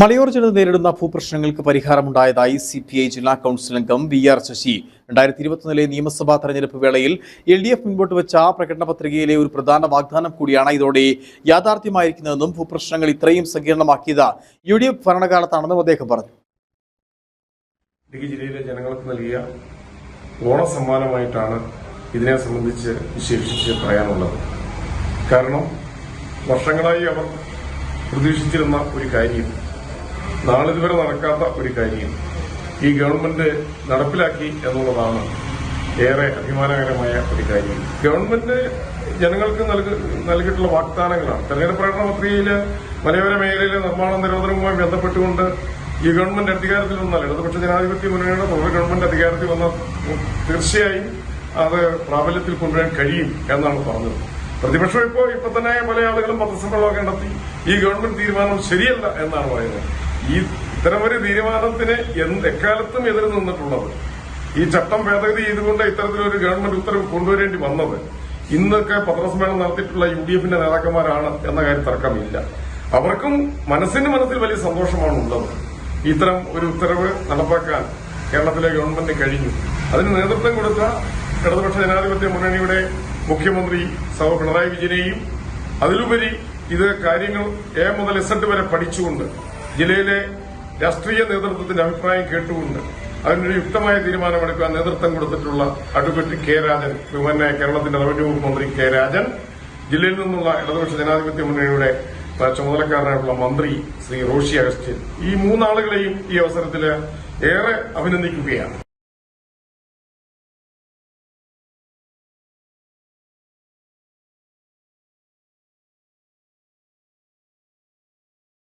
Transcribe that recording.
മലയോര ജനത നേരിടുന്ന ഭൂപ്രശ്നങ്ങൾക്ക് പരിഹാരമുണ്ടായതായി സി പി ഐ ജില്ലാ കൌൺസിൽ അംഗം വി ആർ ശശി. രണ്ടായിരത്തി ഇരുപത്തൊന്നിലെ നിയമസഭാ തെരഞ്ഞെടുപ്പ് വേളയിൽ എൽ ഡി എഫ് മുൻപോട്ട് വെച്ച പ്രകടന പത്രികയിലെ ഒരു പ്രധാന വാഗ്ദാനം കൂടിയാണ് ഇതോടെ യാഥാർത്ഥ്യമായിരിക്കുന്നതെന്നും ഭൂപ്രശ്നങ്ങൾ ഇത്രയും സങ്കീർണമാക്കിയത് യു ഡി എഫ് ഭരണകാലത്താണെന്നും അദ്ദേഹം പറഞ്ഞു. ജില്ലയിലെ ജനങ്ങൾക്ക് നൽകിയ ഓണസമ്മാനമായിട്ടാണ് ഇതിനെ സംബന്ധിച്ച് വിശേഷിച്ച് പറയാനുള്ളത്. കാരണം വർഷങ്ങളായി അവർ പ്രതീക്ഷിച്ചിരുന്ന ഒരു കാര്യം നാളിതുവരെ നടക്കാത്ത ഒരു കാര്യം ഈ ഗവൺമെന്റ് നടപ്പിലാക്കി എന്നുള്ളതാണ് ഏറെ അഭിമാനകരമായ ഒരു കാര്യം. ഗവൺമെന്റ് ജനങ്ങൾക്ക് നൽക- നൽകിയിട്ടുള്ള വാഗ്ദാനങ്ങളാണ്. തെരഞ്ഞെടുപ്പ് പ്രകടന പത്രികയിൽ മലയോര മേഖലയിലെ നിർമ്മാണ നിരോധനവുമായി ബന്ധപ്പെട്ടുകൊണ്ട് ഈ ഗവൺമെന്റ് അധികാരത്തിൽ വന്നാൽ ഇടതുപക്ഷ ജനാധിപത്യ മുന്നണിയുടെ തുടർ ഗവൺമെന്റ് അധികാരത്തിൽ വന്നാൽ തീർച്ചയായും അത് പ്രാബല്യത്തിൽ കൊണ്ടുവരാൻ കഴിയും എന്നാണ് പറഞ്ഞത്. പ്രതിപക്ഷം ഇപ്പോൾ ഇപ്പൊ തന്നെ പല ആളുകളും പത്രസമ്മേളനമൊക്കെ നടത്തി ഈ ഗവൺമെന്റ് തീരുമാനം ശരിയല്ല എന്നാണ് പറയുന്നത്. ഈ ഇത്തരമൊരു തീരുമാനത്തിന് എക്കാലത്തും എതിര് നിന്നിട്ടുള്ളത്? ഈ ചട്ടം ഭേദഗതി ചെയ്തുകൊണ്ട് ഇത്തരത്തിലൊരു ഗവൺമെന്റ് ഉത്തരവ് കൊണ്ടുവരേണ്ടി വന്നത് ഇന്നൊക്കെ പത്രസമ്മേളനം നടത്തിയിട്ടുള്ള യു ഡി എഫിന്റെ നേതാക്കന്മാരാണ് എന്ന കാര്യം തർക്കമില്ല. അവർക്കും മനസ്സിന് മനസ്സിൽ വലിയ സന്തോഷമാണ് ഉള്ളത് ഇത്തരം ഒരു ഉത്തരവ് നടപ്പാക്കാൻ കേരളത്തിലെ ഗവൺമെന്റ് കഴിഞ്ഞു. അതിന് നേതൃത്വം കൊടുത്ത ഇടതുപക്ഷ ജനാധിപത്യ മുന്നണിയുടെ മുഖ്യമന്ത്രി സഹ പിണറായി വിജയനെയും അതിലുപരി ഇത് കാര്യങ്ങൾ എ മുതൽ എസ് വരെ പഠിച്ചുകൊണ്ട് ജില്ലയിലെ രാഷ്ട്രീയ നേതൃത്വത്തിന്റെ അഭിപ്രായം കേട്ടുകൊണ്ട് അതിനൊരു യുക്തമായ തീരുമാനമെടുക്കാൻ നേതൃത്വം കൊടുത്തിട്ടുള്ള അഡ്വക്കേറ്റ് കെ രാജൻ പിന്നെ കേരളത്തിന്റെ റവന്യൂ വകുപ്പ് മന്ത്രി കെ രാജൻ ജില്ലയിൽ നിന്നുള്ള ഇടതുപക്ഷ ജനാധിപത്യ മുന്നണിയുടെ ചുമതലക്കാരനായിട്ടുള്ള മന്ത്രി ശ്രീ റോഷി അഗസ്റ്റിൻ. ഈ മൂന്നാളുകളെയും ഈ അവസരത്തിൽ ഏറെ അഭിനന്ദിക്കുകയാണ്.